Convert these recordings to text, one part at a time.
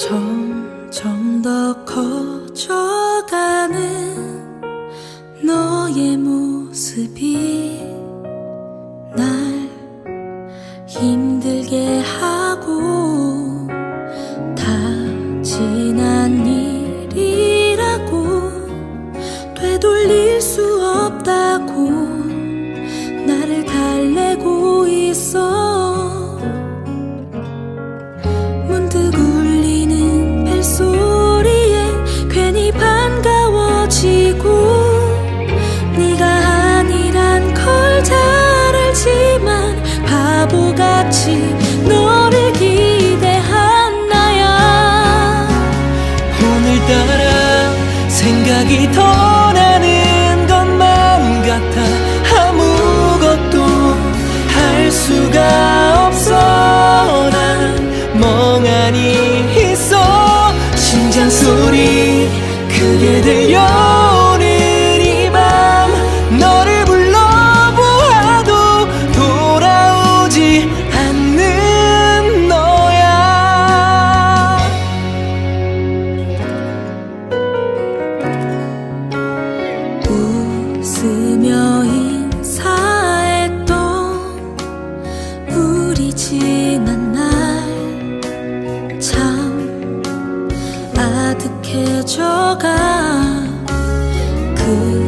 점점 더 커져가는 너의 모습이 날 힘. 지난 날 참 아득해져가 그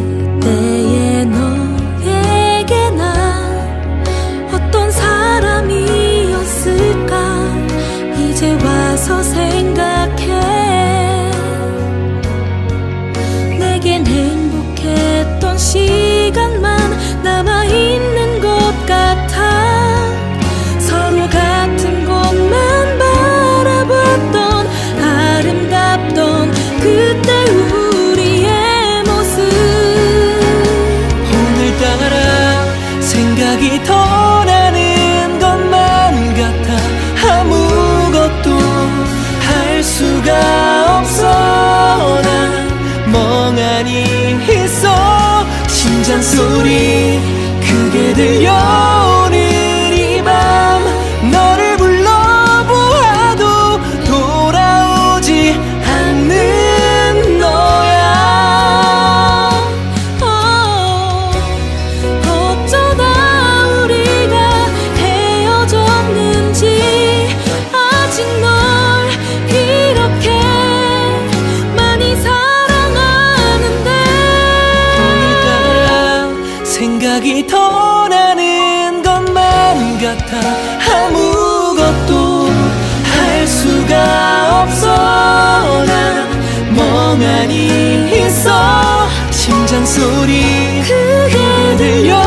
생각이 더 나는 것만 같아. 아무것도 할 수가 없어. 난 멍하니 있어. 심장 소리 생각이 더 나는 것만 같아. 아무것도 할 수가 없어. 난 멍하니 있어. 심장 소리 그게 들려.